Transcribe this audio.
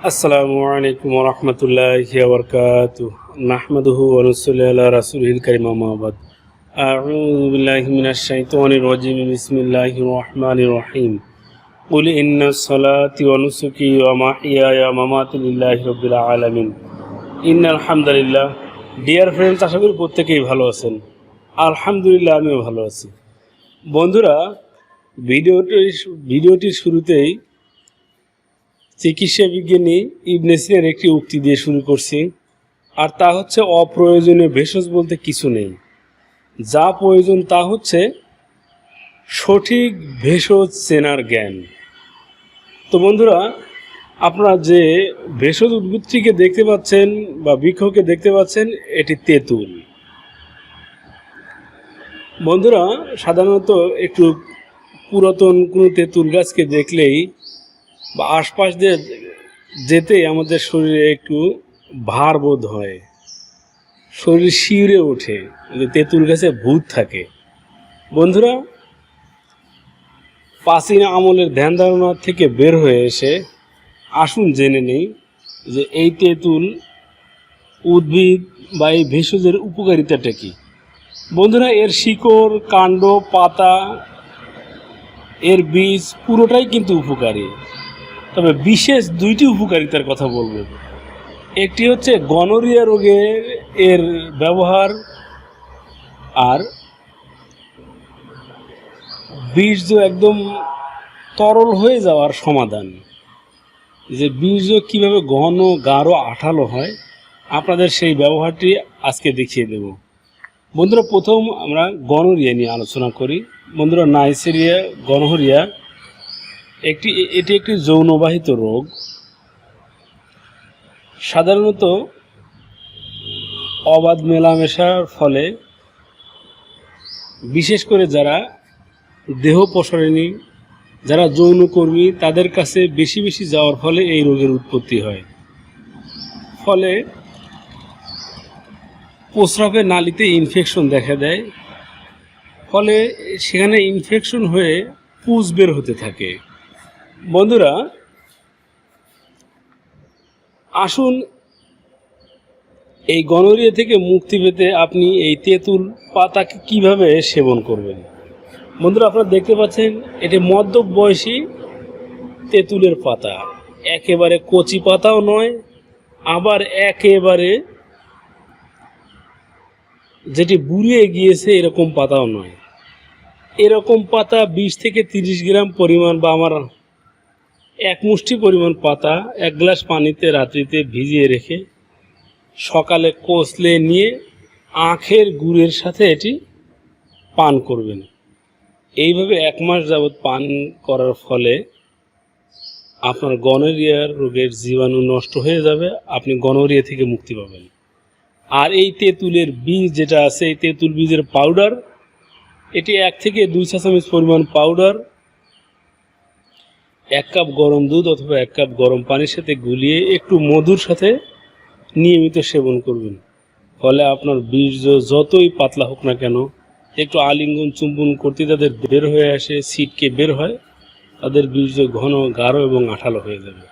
আসসালামু আলাইকুম রহমতুল্লাহি ওবরকাত নাহমাদুহু ওনসুল্লি আল্লাহ রাসুলহিল করিম আহমাবাদ أعوذ بالله من الشيطان الرجيم بسم الله الرحمن الرحيم قل إن الصلاة ونسكي ومحياي ومماتي لله رب العالمين إن الحمد لله ডিয়ার ফ্রেন্ডস আশা করি প্রত্যেকেই ভালো আছেন আলহামদুলিল্লাহ আমিও ভালো আছি বন্ধুরা ভিডিওটি ভিডিওটির শুরুতেই চিকিৎসা বিজ্ঞানী ইবনে সিনার একটি উক্তি দিয়ে শুরু করছি, আর তা হচ্ছে অপ্রয়োজনীয় ভেষজ বলতে কিছু নেই। যা প্রয়োজন তা হচ্ছে সঠিক ভেষজ চেনার জ্ঞান। তো বন্ধুরা, আপনারা যে ভেষজ উদ্ভিদটিকে দেখতে পাচ্ছেন বা বৃক্ষকে দেখতে পাচ্ছেন, এটি তেঁতুল। বন্ধুরা, সাধারণত একটু পুরাতন কোনো তেঁতুল গাছকে দেখলেই বা আশপাশ দিয়ে যেতেই আমাদের শরীরে একটু ভার বোধ হয়। শরীর শিউরে ওঠে তেঁতুল গাছে ভূত থাকে। বন্ধুরা প্রাচীন আমলের ধ্যান ধারণা থেকে বের হয়ে এসে আসুন জেনে নেই যে এই তেঁতুল উদ্ভিদ বা এই ভেষজের উপকারিতাটা কী। বন্ধুরা, এর শিকড়, কাণ্ড, পাতা, এর বীজ পুরোটাই কিন্তু উপকারী। তবে বিশেষ দুইটি উপকারিতার কথা বলব। একটি হচ্ছে গনোরিয়া রোগের এর ব্যবহার আর বীর্য একদম তরল হয়ে যাওয়ার সমাধান। যে বীর্য কীভাবে ঘন, গাঢ়, আঠালো হয়, আপনাদের সেই ব্যবহারটি আজকে দেখিয়ে দেব। বন্ধুরা, প্রথম আমরা গনোরিয়া নিয়ে আলোচনা করি। বন্ধুরা নাইসেরিয়া গনহরিয়া একটি এটি একটি যৌনবাহিত রোগ। সাধারণত অবাধ মেলামেশার ফলে বিশেষ করে যারা দেহ প্রসারিণী, যারা যৌনকর্মী তাদের কাছে বেশি বেশি যাওয়ার ফলে এই রোগের উৎপত্তি হয়। ফলে প্রস্রাবের নালিতে ইনফেকশন দেখা দেয়। ফলে সেখানে ইনফেকশন হয়ে পুজ বের হতে থাকে। বন্ধুরা, আসুন এই গনোরিয়া থেকে মুক্তি পেতে আপনি এই তেঁতুল পাতাকে কীভাবে সেবন করবেন? বন্ধুরা, আপনারা দেখতে পাচ্ছেন, এটি মদ্যপ বয়সী তেঁতুলের পাতা। একেবারে কচি পাতাও নয়, আবার একেবারে যেটি বুড়িয়ে গিয়েছে, এরকম পাতাও নয়। এরকম পাতা বিশ থেকে তিরিশ গ্রাম পরিমাণ বা আমার এক মুষ্টি পরিমাণ পাতা, এক গ্লাস পানিতে রাত্রিতে ভিজিয়ে রেখে সকালে কষলে নিয়ে আখের গুড়ের সাথে এটি পান করবেন। এইভাবে এক মাস যাবৎ পান করার ফলে আপনার গনোরিয়ার রোগের জীবাণু নষ্ট হয়ে যাবে, আপনি গনোরিয়া থেকে মুক্তি পাবেন। আর এই তেঁতুলের বীজ যেটা আছে, এই তেঁতুল বীজের পাউডার এটি এক থেকে দুই চা চামচ পরিমাণ পাউডার এক কাপ গরম দুধ অথবা এক কাপ গরম পানির সাথে গুলিয়ে একটু মধুর সাথে নিয়মিত সেবন করবেন। ফলে আপনার বীর্য যতই পাতলা হোক না কেন, একটু আলিঙ্গন চুম্বন করতে তাদের বের হয়ে আসে সিটকে বের হয়, তাদের বীর্য ঘন, গাঢ় এবং আঠালো হয়ে যাবে।